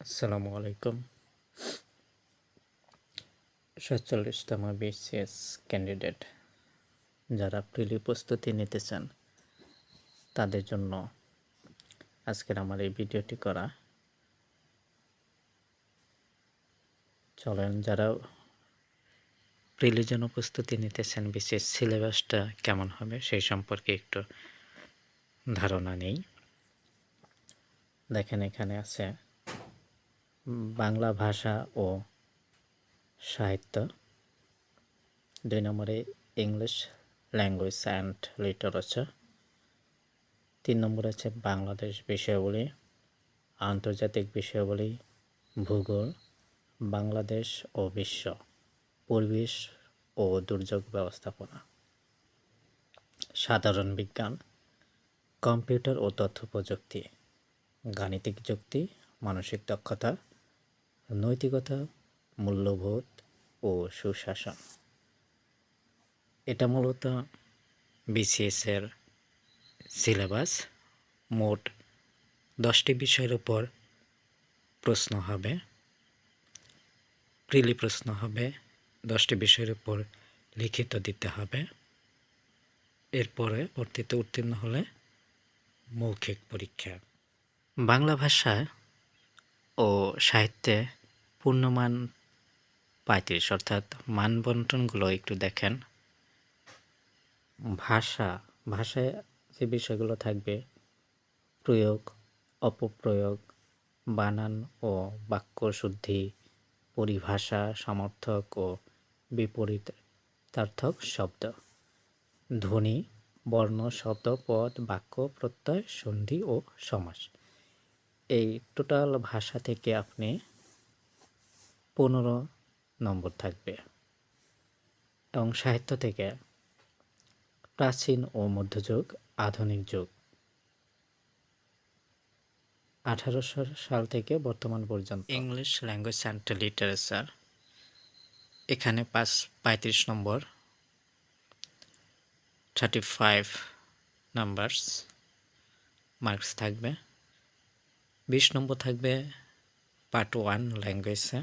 আসসালামু আলাইকুম। সাতচল্লিশতম বিসিএস ক্যান্ডিডেট যারা প্রিলি প্রস্তুতি নিতে চান, তাদের জন্য আজকের আমার এই ভিডিওটি করা। চলেন, যারা প্রিলির জন্য প্রস্তুতি নিতেছেন বিশেষ সিলেবাসটা কেমন হবে সেই সম্পর্কে একটু ধারণা নেই। দেখেন, এখানে আছে বাংলা ভাষা ও সাহিত্য। দুই নম্বরে ইংলিশ ল্যাঙ্গুয়েজ অ্যান্ড লিটারেচার। তিন নম্বর আছে বাংলাদেশ বিষয়াবলী, আন্তর্জাতিক বিষয়াবলী, ভূগোল, বাংলাদেশ ও বিশ্ব, পরিবেশ ও দুর্যোগ ব্যবস্থাপনা। সাধারণ বিজ্ঞান, কম্পিউটার ও তথ্য প্রযুক্তি, গাণিতিক যুক্তি, মানসিক দক্ষতা নৈতিকতা, মূল্যবোধ ও সুশাসন। এটা মূলত বিসিএসের সিলেবাস। মোট দশটি বিষয়ের উপর প্রশ্ন হবে। প্রিলি প্রশ্ন হবে। দশটি বিষয়ের উপর লিখিত দিতে হবে। এরপরে ভর্তিতে উত্তীর্ণ হলে মৌখিক পরীক্ষা। বাংলা ভাষায় ও সাহিত্যে পূর্ণমান পঁয়ত্রিশ, অর্থাৎ মান বন্টনগুলো একটু দেখেন। ভাষা, ভাষায় যে বিষয়গুলো থাকবে, প্রয়োগ, অপপ্রয়োগ, বানান ও বাক্য শুদ্ধি পরিভাষা, সমর্থক ও বিপরীতার্থক শব্দ, ধ্বনি, বর্ণ, শব্দ, পদ, বাক্য, প্রত্যয়, সন্ধি ও সমাস। এই টোটাল ভাষা থেকে আপনি পনেরো নম্বর থাকবে এবং সাহিত্য থেকে প্রাচীন ও মধ্যযুগ, আধুনিক যুগ। আঠারোশো সাল থেকে বর্তমান পর্যন্ত। ইংলিশ ল্যাঙ্গুয়েজ অ্যান্ড লিটারেচার এখানে পাঁচ, পঁয়ত্রিশ নম্বর। থার্টি ফাইভ নাম্বারস মার্কস থাকবে। বিশ নম্বর থাকবে পার্ট ওয়ান ল্যাঙ্গুয়েজে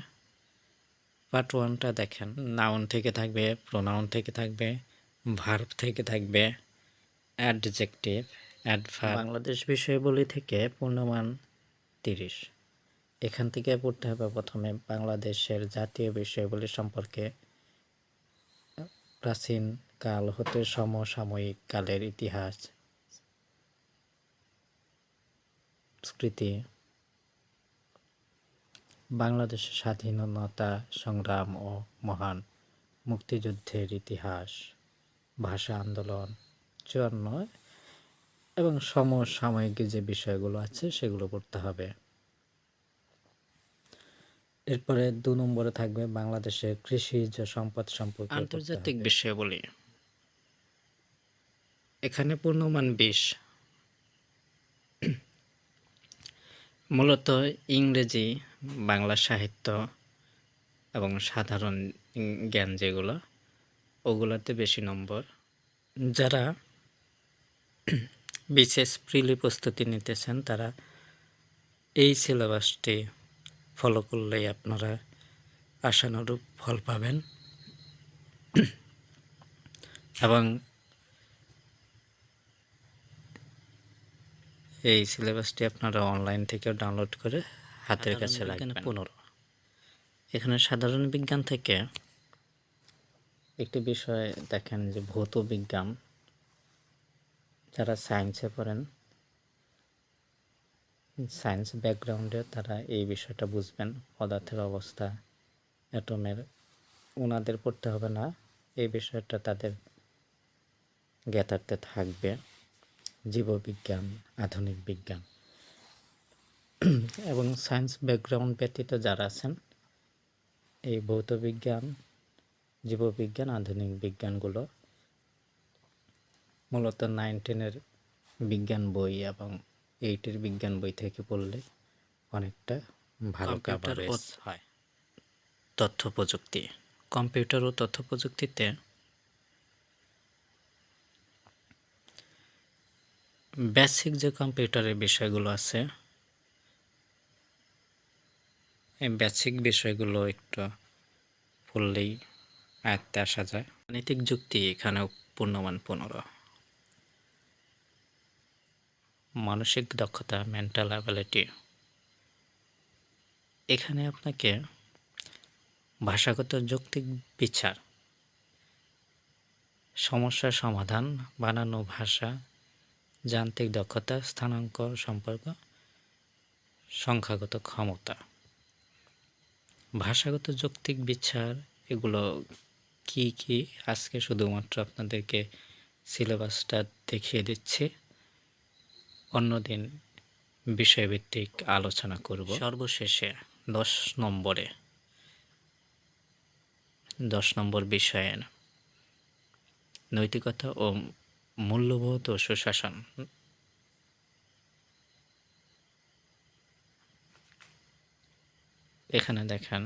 পার্ট ওয়ানটা দেখেন নাউন থেকে থাকবে প্রোনাউন থেকে থাকবে ভার্ব থেকে থাকবে অ্যাডজেক্টিভ অ্যাডভার বাংলাদেশ বিষয়বলী থেকে পূর্ণমান তিরিশ। এখান থেকে পড়তে হবে প্রথমে বাংলাদেশের জাতীয় বিষয়বলী সম্পর্কে। প্রাচীন কাল হতে সমসাময়িক কালের ইতিহাস। স্মৃতি। বাংলাদেশের স্বাধীনতা সংগ্রাম ও মহান মুক্তিযুদ্ধের ইতিহাস ভাষা আন্দোলন চুয়ান্ন এবং সমসাময়িক যে বিষয়গুলো আছে সেগুলো পড়তে হবে। এরপরে দু নম্বরে থাকবে বাংলাদেশের কৃষিজ সম্পদ সম্পর্কে আন্তর্জাতিক বিষয় বলি এখানে পূর্ণমান বিশ। মূলত ইংরেজি, বাংলা সাহিত্য এবং সাধারণ জ্ঞান যেগুলো, ওগুলোতে বেশি নম্বর। যারা বিশেষ প্রিলি প্রস্তুতি নিতেছেন, তারা এই সিলেবাসটি ফলো করলেই আপনারা আশানুরূপ ফল পাবেন। এবং এই সিলেবাসটি আপনারা অনলাইন থেকেও ডাউনলোড করে হাতের কাছে রাখবেন। পনেরো। এখানে সাধারণ বিজ্ঞান থেকে একটি বিষয় দেখেন যে ভৌত বিজ্ঞান যারা সায়েন্সে পড়েন সায়েন্স ব্যাকগ্রাউন্ডে তারা এই বিষয়টা বুঝবেন পদার্থের অবস্থা অ্যাটমের ওনাদের পড়তে হবে না এই বিষয়টা তাদের জ্ঞাতার্থে থাকবে। জীববিজ্ঞান আধুনিক বিজ্ঞান। এবং সায়েন্স ব্যাকগ্রাউন্ড ব্যতীত যারা আছেন এই ভৌত বিজ্ঞান জীববিজ্ঞান আধুনিক বিজ্ঞানগুলো মূলত নাইন টেনের বিজ্ঞান বই এবং এইটের বিজ্ঞান বই থেকে পড়লে অনেকটা ভালো কাভারেজ হয়। তথ্য প্রযুক্তি। কম্পিউটার ও তথ্য প্রযুক্তিতে বেসিক যে কম্পিউটারের বিষয়গুলো আছে, এই বেসিক বিষয়গুলো একটু পড়লেই আয়ত্তে আসা যায়। গাণিতিক যুক্তি এখানেও পূর্ণমান পনেরো। মানসিক দক্ষতা মেন্টাল অ্যাবিলিটি এখানে আপনাকে ভাষাগত যৌক্তিক বিচার সমস্যার সমাধান, বানানো ভাষা যান্ত্রিক দক্ষতা স্থানাঙ্ক সম্পর্ক, সংখ্যাগত ক্ষমতা। ভাষাগত যৌক্তিক বিচার, এগুলো কি কি? আজকে শুধুমাত্র আপনাদেরকে সিলেবাসটা দেখিয়ে দিচ্ছি। অন্যদিন বিষয়ভিত্তিক আলোচনা করব। সর্বশেষে দশ নম্বরে। দশ নম্বর বিষয়ের নৈতিকতা ও মূল্যবোধ ও সুশাসন। এখানে দেখেন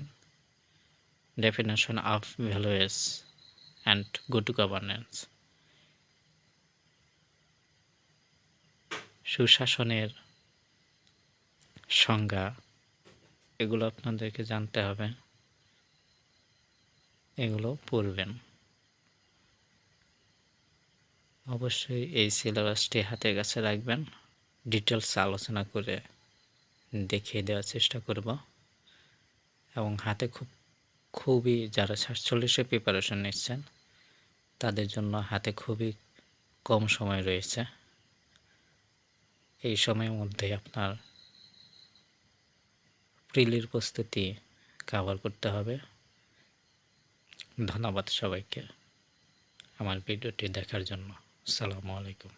definition of values and good governance সুশাসনের সংজ্ঞা, এগুলো আপনাদেরকে জানতে হবে। এগুলো পড়বেন। অবশ্যই এই সিলেবাসটি হাতের কাছে রাখবেন। ডিটেলস আলোচনা করে দেখিয়ে দেওয়ার চেষ্টা করব। এবং হাতে খুব, খুবই যারা সাতচল্লিশে প্রিপারেশন নিচ্ছেন, তাদের জন্য হাতে খুবই কম সময় রয়েছে। এই সময়ের মধ্যে আপনার প্রিলির প্রস্তুতি কাভার করতে হবে। ধন্যবাদ সবাইকে আমার ভিডিওটি দেখার জন্য। আসসালামু আলাইকুম